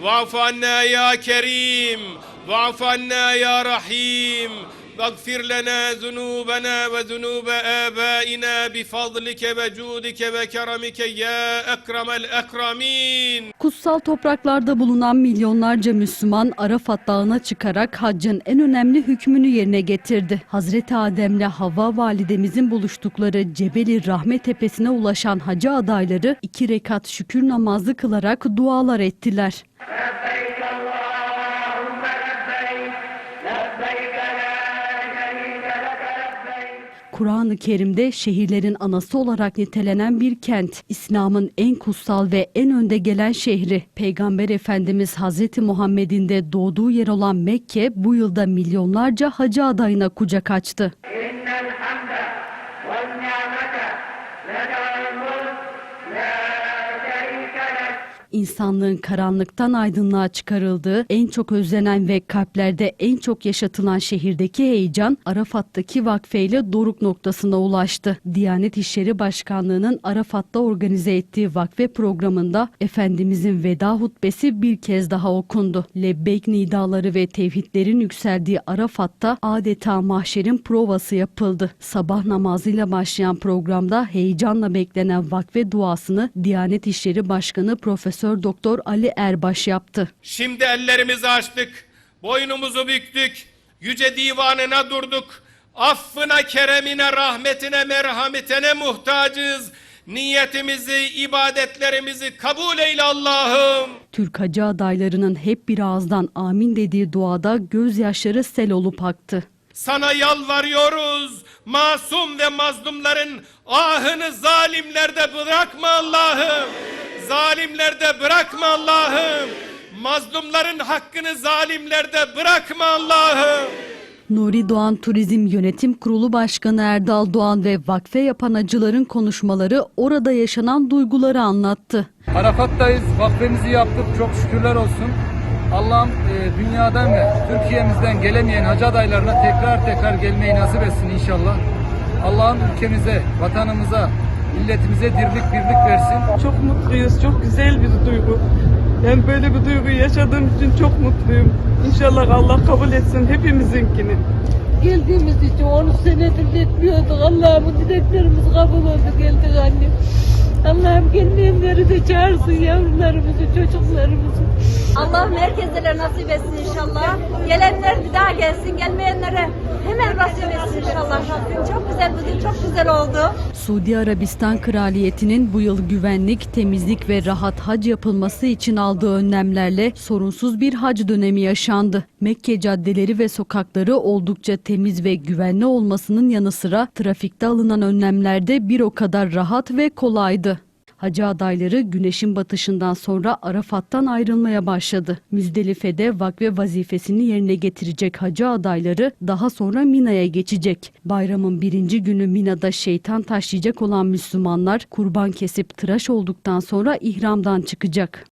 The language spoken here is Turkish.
واعف عنا يا كريم واعف عنا يا رحيم. واغفر لنا ذنوبنا وذنوب آبائنا بفضلك وجودك وكرمك يا أكرم الأكرمين Kutsal topraklarda bulunan milyonlarca Müslüman Arafat Dağı'na çıkarak haccın en önemli hükmünü yerine getirdi. Hazreti Adem'le Havva validemizin buluştukları Cebeli Rahmet Tepesi'ne ulaşan hacı adayları iki rekat şükür namazı kılarak dualar ettiler. Kur'an-ı Kerim'de şehirlerin anası olarak nitelenen bir kent, İslam'ın en kutsal ve en önde gelen şehri. Peygamber Efendimiz Hazreti Muhammed'in de doğduğu yer olan Mekke bu yılda milyonlarca hacı adayına kucak açtı. İnsanlığın karanlıktan aydınlığa çıkarıldığı, en çok özlenen ve kalplerde en çok yaşatılan şehirdeki heyecan Arafat'taki vakfeyle doruk noktasına ulaştı. Diyanet İşleri Başkanlığı'nın Arafat'ta organize ettiği vakfe programında Efendimizin veda hutbesi bir kez daha okundu. Lebbeyk nidaları ve tevhidlerin yükseldiği Arafat'ta adeta mahşerin provası yapıldı. Sabah namazıyla başlayan programda heyecanla beklenen vakfe duasını Diyanet İşleri Başkanı Profesör Doktor Ali Erbaş yaptı. Şimdi ellerimizi açtık, boynumuzu büktük, yüce divanına durduk. Affına, keremine, rahmetine, merhametine muhtacız. Niyetimizi, ibadetlerimizi kabul eyle Allah'ım. Türk hacı adaylarının hep bir ağızdan amin dediği duada gözyaşları sel olup aktı. Sana yalvarıyoruz. Masum ve mazlumların ahını zalimlerde bırakma Allah'ım. Zalimlerde bırakma Allah'ım. Mazlumların hakkını zalimlerde bırakma Allah'ım. Nuri Doğan Turizm Yönetim Kurulu Başkanı Erdal Doğan ve vakfe yapan hacıların konuşmaları orada yaşanan duyguları anlattı. Arafat'tayız. Vakfemizi yaptık. Çok şükürler olsun. Allah'ım e, dünyadan ve Türkiye'mizden gelemeyen hacı adaylarına tekrar tekrar gelmeyi nasip etsin inşallah. Allah'ım ülkemize, vatanımıza, milletimize dirlik birlik versin. Çok mutluyuz. Çok güzel bir duygu. Ben böyle bir duyguyu yaşadığım için çok mutluyum. İnşallah Allah kabul etsin hepimizinkini. Geldiğimiz için 13 senedir bekliyorduk. Allah'ım bu dileklerimiz kabul oldu geldik annem. Allah'ım gelmeyenleri de çağırsın yavrularımızı, çocuklarımızı. Allah herkeslere nasip etsin inşallah. Gelenler bir daha gelsin, gelmeyenlere hemen nasip etsin inşallah Rabbim. Çok güzel bugün, çok güzel oldu. Suudi Arabistan Kraliyeti'nin bu yıl güvenlik, temizlik ve rahat hac yapılması için aldığı önlemlerle sorunsuz bir hac dönemi yaşandı. Mekke caddeleri ve sokakları oldukça temiz ve güvenli olmasının yanı sıra trafikte alınan önlemler de bir o kadar rahat ve kolaydı. Hacı adayları güneşin batışından sonra Arafat'tan ayrılmaya başladı. Müzdelife'de vakfe vazifesini yerine getirecek hacı adayları daha sonra Mina'ya geçecek. Bayramın birinci günü Mina'da şeytan taşlayacak olan Müslümanlar kurban kesip tıraş olduktan sonra ihramdan çıkacak.